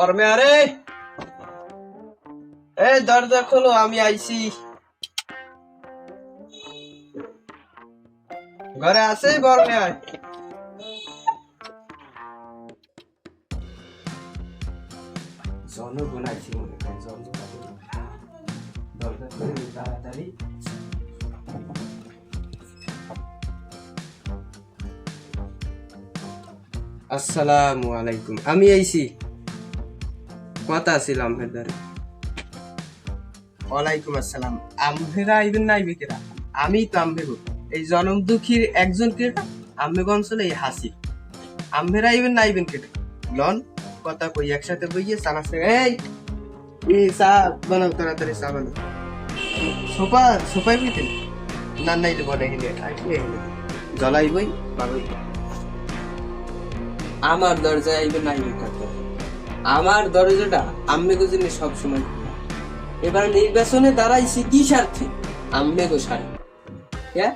বর্মে আরে! এই দরজা খোলো আমি আইছি। ঘরে আছে বর্মে? আয় জনগণ আইছি মনে হয় জনগণ দরজা খুলে তাড়াতাড়ি। আসসালামু আলাইকুম। আমি আইছি। কথা ছিলাম হেদারে। ওয়ালাইকুম আসসালাম। আমভেরা আইবেন না আইবে কেরা আমি তো আমভেগো এই জনম দুঃখীর একজন কেটা আম্মে অঞ্চলে এই হাসি। আমভেরা আইবেন না আইবেন কেটা লন, কথা কই, একসাথে বইয়ে চানাচ্ছে এই এই চা বানাও, তাড়াতাড়ি চা বানাও। সোপা সোপাই বুঝতেন না নাইলে বলে আইলে জলাই বই, বাবাই। আমার দরজায় আইবে না আইবে কাকা আমার দরজাটা আম্মে গো জন্য সব সময় খোলা। এবার নির্বাচনে দাঁড়াইছি কি স্বার্থে? আম্মে গো সারে হ্যাঁ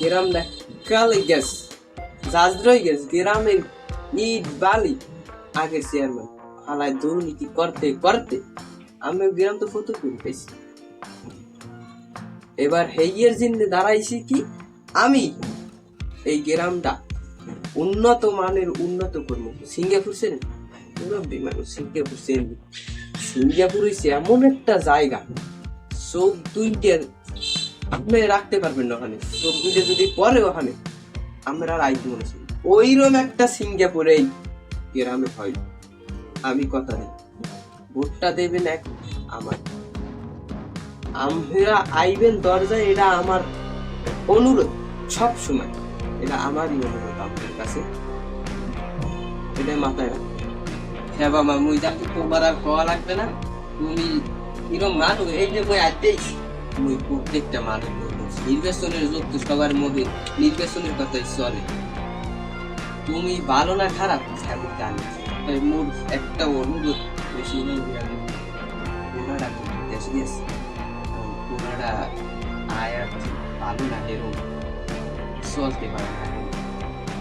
গ্রাম কালে গেছ জাজরই গ্রামের ইট বালি। আগে চেয়ারম্যান হালায় দুর্নীতি করতে করতে আমি গ্রাম তো ফটো পেয়েছি এবার হেইয়ের জিন্দে দাঁড়াইছি কি? আমি। এই গ্রামটা উন্নত মানের উন্নত করব। সিঙ্গাপুর সেন পুরো বিমান সিঙ্গাপুর সিঙ্গাপুর হইছে এমন একটা জায়গা, চোখ দুইটার আপনি রাখতে পারবেন না ওখানে, চোখ দুইটা যদি পরে ওখানে, আমরা আর আইতে মনে ওইরকম একটা সিঙ্গাপুরে গ্রামে হয়। আমি কথা দিই, ভোটটা দেবেন এক, আমার। আমরা আইবেন দরজায়, এটা আমার অনুরোধ সব সময় এটা আমারই অনুরোধ আপনার কাছে। এটা মাথায় রাখবেন। হ্যাঁ বাবা, মুই যাকে তোমার আর খাওয়া লাগবে না। তুমি এরকম মানুষ? এই যে বই আইতেইস মুই প্রত্যেকটা মানুষ। নির্বাচনের যোগ সবার মধ্যে নির্বাচনের কথাই চলে। তুমি ভালো না খারাপ? আমি জানি। তাই মোর একটা অনুরোধ বেশি নেই ওনারা দেশ গেছে। ওনারা আয়াত ভালো না, এরকম চলতে পারে না।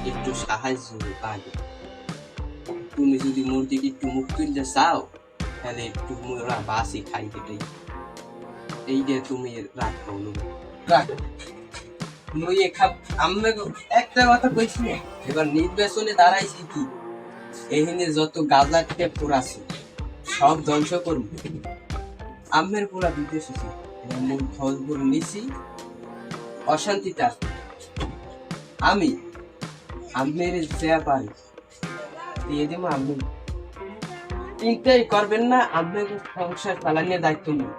একটু সাহায্য পাবে তুমি যদি মোর দিকে একটু মুখ তুলতে চাও, তাহলে একটু মোরা বাসি খাই কেটে এই যে তুমি রাখো অনুরোধ রাখ মুই খাব। আমি একটা কথা কইছি এবার নির্বাচনে দাঁড়াইছি কি? এখানে যত গাজা টেপুর আছে, সব ধ্বংস করব। আমের পুরা বিদেশ আছে মোর ফলপুর নিছি, অশান্তিতে আসবে আমি, আমের যা পারি দিয়ে দিব আমি চিন্তাই করবেন না আপনার সংসার চালানোর দায়িত্ব নেই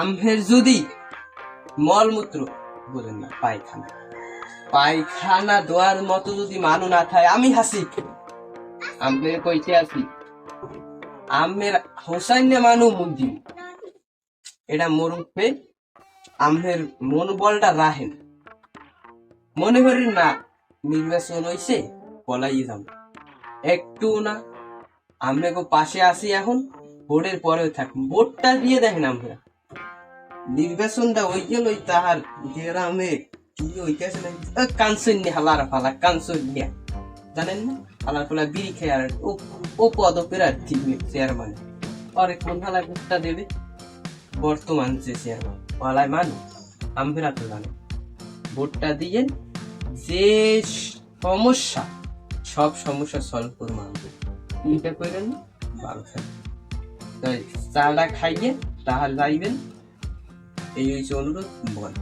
আমের যদি মলমূত্র বলেন না, পায়খানা। পায়খানা দেওয়ার মতো যদি মানু না থাকে, আমি হাসি আমের কইতে আছি আমের হোসাইনে মানু মুন্দি এটা মরুপে আমের মন বলটা রাহেন মনে করেন না, নির্বাচন হইছে? পলাই যাব একটু না। আমরা পাশে আসি এখন, ভোটের পরেও থাকুন ভোটটা দিয়ে দেখেন আমরা। নির্বাচনটা ওই গেল ওই তাহার গ্রামে কি হইতেছে না কানসন নিয়ে হালার ফালা কানসন নিয়ে জানেন না? হালার ফালা বিড়ি খেয়ে আর ও ঠিক নেই চেয়ারম্যান পরে কোন হালা ভোটটা দেবে? বর্তমান যে চেয়ারম্যান পালায় মানুষ। আমরা তো জানি। ভোটটা দিয়ে যে সমস্যা সব সমস্যা সলভ করব আমরা চিন্তা করেন না তাই চাটা খাইয়ে তাহার যাইবেন। এই হয়েছে অনুরোধ, বল।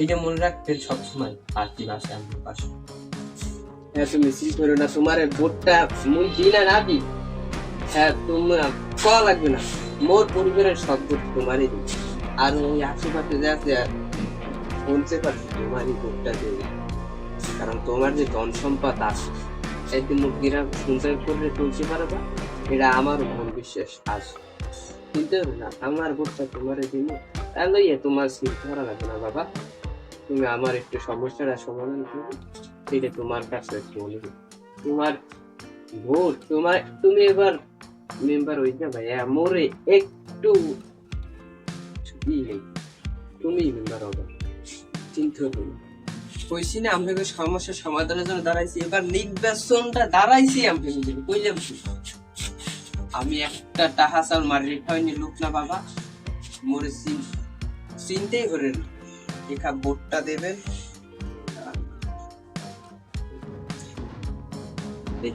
এইটা মনে রাখবেন সবসময় আর্থিক আসে আমার পাশে। হ্যাঁ তুমি সি করো না, তোমার ভোটটা মুই দিই না না হ্যাঁ তোমার কয়া লাগবে না। মোর পরিবারের সব ভোট তোমারই। আর ওই আশেপাশে যা আছে বলতে পারছি, তোমারই ভোটটা কারণ তোমার যে ধন সম্পদ আছে একদিন মুরগিরা সঞ্চয় করলে চলতে পারবা এটা আমার মন বিশ্বাস আছে। হবে না, আমার ভোটটা তোমার দিন তাহলে তোমার চিন্তা করা লাগবে না বাবা? তুমি আমার একটু সমস্যাটা সমাধান করবে সেটা তোমার কাছে অনুরোধ তোমার ভোট, তোমার তুমি এবার মেম্বার না ভাই মোরে একটু তুমি মেম্বার হবে। চিন্তা না। কইছি না, আমরা সমস্যার সমাধানের জন্য দাঁড়াইছি। এবার নির্বাচনটা দাঁড়াইছি আমরা কইলাম কি? আমি একটা টাহা চাল মারি খাওয়াইনি লোক না বাবা। মোর চিন চিনতেই করেন এখা বোটটা দেবেন।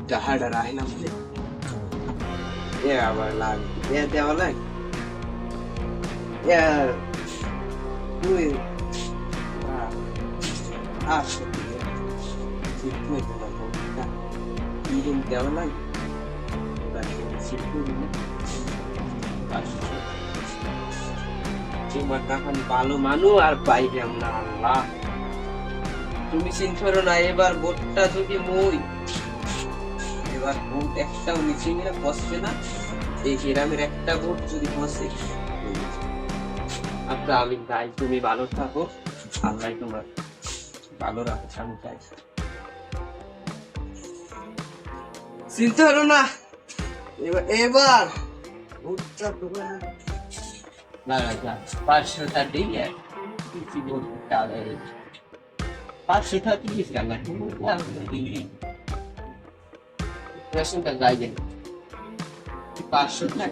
টাহাটা রায় না বলে এ আবার লাগ, এ দেওয়া লাগ। এ তুই আচ্ছা হয়ে গেল এখন ভালো মানু আর বাইরে আমরা আল্লাহ তুমি করো না এবার বোটটা যদি মই এবার বোট একটাও নিচে নিয়ে বসবে না এই গ্রামের একটা বোট যদি বসে আচ্ছা আমি চাই তুমি ভালো থাকো আল্লাহ তোমার ভালো রাখো আমি চাই চিন্তা করো না। এবার এবার ভুট্টা দোকানে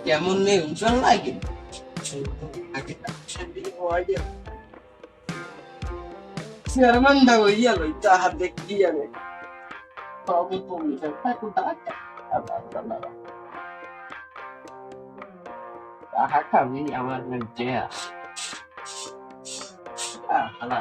কেমন নেই, উজ্জ্বল লাগে চেয়ারম্যান দা ওই গেল তাহার দেখি জানে সবই কমিশন থাকুন তাহা খাবি আমার যে আল্লাহ